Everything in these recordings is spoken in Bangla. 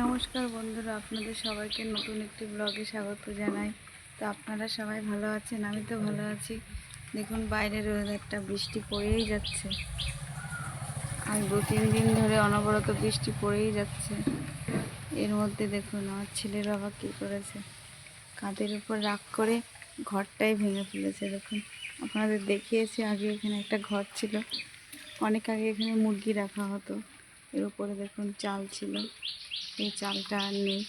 নমস্কার বন্ধুরা, আপনাদের সবাইকে নতুন একটি ব্লগে স্বাগত জানাই। তো আপনারা সবাই ভালো আছেন? আমি তো ভালো আছি। দেখুন, বাইরের ওয়েদারটা বৃষ্টি পড়েই যাচ্ছে। আর দু, তিন দিন ধরে অনবরত বৃষ্টি পড়েই যাচ্ছে। এর মধ্যে দেখুন, আমার ছেলের বাবা কী করেছে? কাঁধের উপর রাগ করে ঘরটাই ভেঙে ফেলেছে। দেখুন, আপনাদের দেখিয়েছি, আগে এখানে একটা ঘর ছিল। অনেক আগে এখানে মুরগি রাখা হতো। এর উপরে দেখুন, চাল ছিল। এই চালটা আর নেই।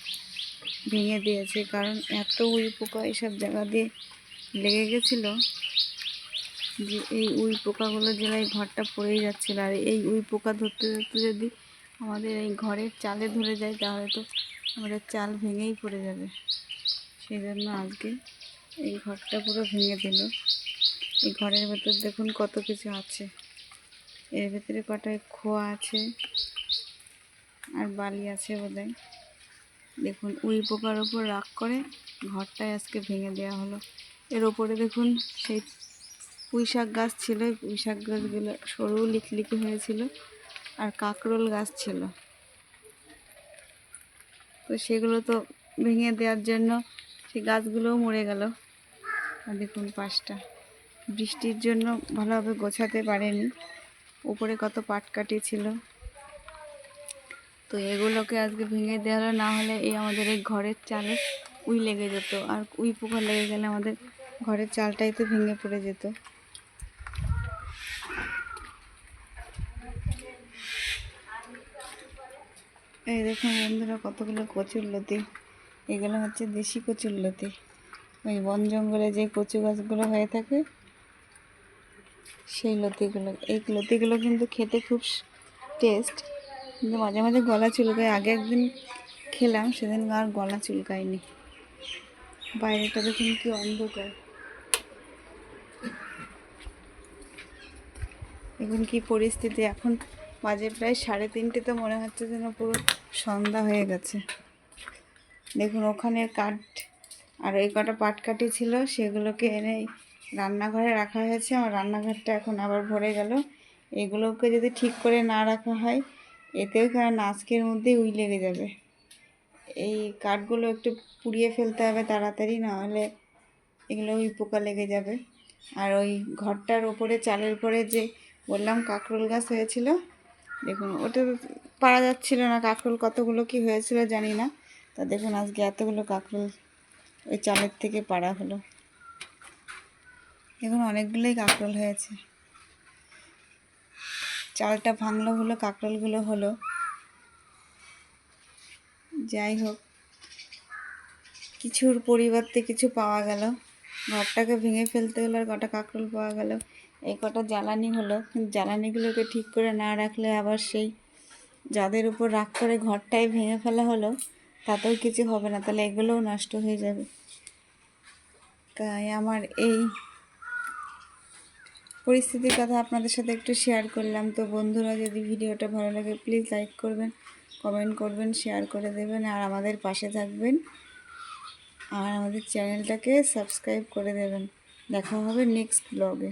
ভেঙে দিয়েছে, কারণ এত উই পোকা এইসব জায়গা দিয়ে লেগে গেছিল যে এই উই পোকাগুলো জেলায় ঘরটা পড়েই যাচ্ছিল। আর এই উই পোকা ধরতে ধরতে যদি আমাদের এই ঘরের চালে ধরে যায়, তাহলে তো আমাদের চাল ভেঙেই পড়ে যাবে। সেই জন্য আজকে এই ঘরটা পুরো ভেঙে দিল। এই ঘরের ভেতর দেখুন কত কিছু আছে। এর ভেতরে কটা খোয়া আছে। আর বালি আছে বোধহয়। দেখুন উই পোকার ওপর রাগ করে ঘরটায় আজকে ভেঙে দেওয়া হলো। এর ওপরে দেখুন, সেই পুঁই শাক গাছ ছিল, পুঁই শাক গাছগুলো সরু লিকলিকি হয়েছিল আর কাকরোল গাছ ছিল। তো সেগুলো তো ভেঙে দেওয়ার জন্য সেই গাছগুলোও মরে গেল। আর দেখুন পাশটা। বৃষ্টির জন্য ভালোভাবে গোছাতে পারেনি। উপরে কত পাটকাঠি ছিল। তো এগুলোকে আজকে ভেঙে দেওয়া হলো, না হলে এই আমাদের এই ঘরের চালে উই লেগে যেত। আর উই পোকা লেগে গেলে আমাদের ঘরের চালটাই তো ভেঙে পড়ে যেত। এই দেখুন বন্ধুরা, কতগুলো কচুর লতি। এগুলো হচ্ছে দেশি কচুর লতি। ওই বন জঙ্গলে যে কচু গাছগুলো হয়ে থাকে, সেই লতিগুলো, এই লতিগুলো কিন্তু খেতে খুব টেস্ট। কিন্তু মাঝে মাঝে গলা চুলকায়। আগে একদিন খেলাম, সেদিন আর গলা চুলকায়নি। বাইরেটা দেখুন কি অন্ধকার। এখন কি পরিস্থিতি। এখন বাজে প্রায় সাড়ে তিনটে, তো মনে হচ্ছে যেন পুরো সন্ধ্যা হয়ে গেছে। দেখুন ওখানে কাঠ আর এই কটা পাটকাঠি ছিল, সেগুলোকে এনে রান্নাঘরে রাখা হয়েছে। আমার রান্নাঘরটা এখন আবার ভরে গেল। এগুলোকে যদি ঠিক করে না রাখা হয় এতেও কারণ আজকের মধ্যেই উই লেগে যাবে। এই কাঠগুলো একটু পুড়িয়ে ফেলতে হবে তাড়াতাড়ি, নাহলে এগুলো উই পোকা লেগে যাবে। আর ওই ঘরটার ওপরে, চালের উপরে যে বললাম কাঁকরোল গাছ হয়েছিল, দেখুন, ওটা পারা যাচ্ছিল না কাঁকরোল কতগুলো কি হয়েছিল, জানি না। তা দেখুন, আজকে এতগুলো কাঁকরোল ওই চালের থেকে পাড়া হলো। দেখুন, অনেকগুলোই কাঁকরোল হয়েছে। চালটা ভাঙলো হলো কাঁকরোলগুলো হলো। যাই হোক, কিছুর পরিবর্তে কিছু পাওয়া গেল। ঘরটাকে ভেঙে ফেলতে হলো আর কটা কাঁকরোল পাওয়া গেল। এই কটা জ্বালানি হলো, কিন্তু জ্বালানিগুলোকে ঠিক করে না রাখলে আবার সেই যাদের উপর রাগ করে ঘরটাই ভেঙে ফেলা হলো, তাতেও কিছু হবে না, তাহলে এগুলোও নষ্ট হয়ে যাবে। তাই আমার এই পরিস্থিতির কথা আপনাদের সাথে একটু শেয়ার করলাম। তো বন্ধুরা, যদি ভিডিওটা ভালো লাগে প্লিজ লাইক করবেন কমেন্ট করবেন শেয়ার করে দেবেন, আর আমাদের পাশে থাকবেন। আর আমাদের চ্যানেলটাকে সাবস্ক্রাইব করে দেবেন। দেখা হবে নেক্সট ব্লগে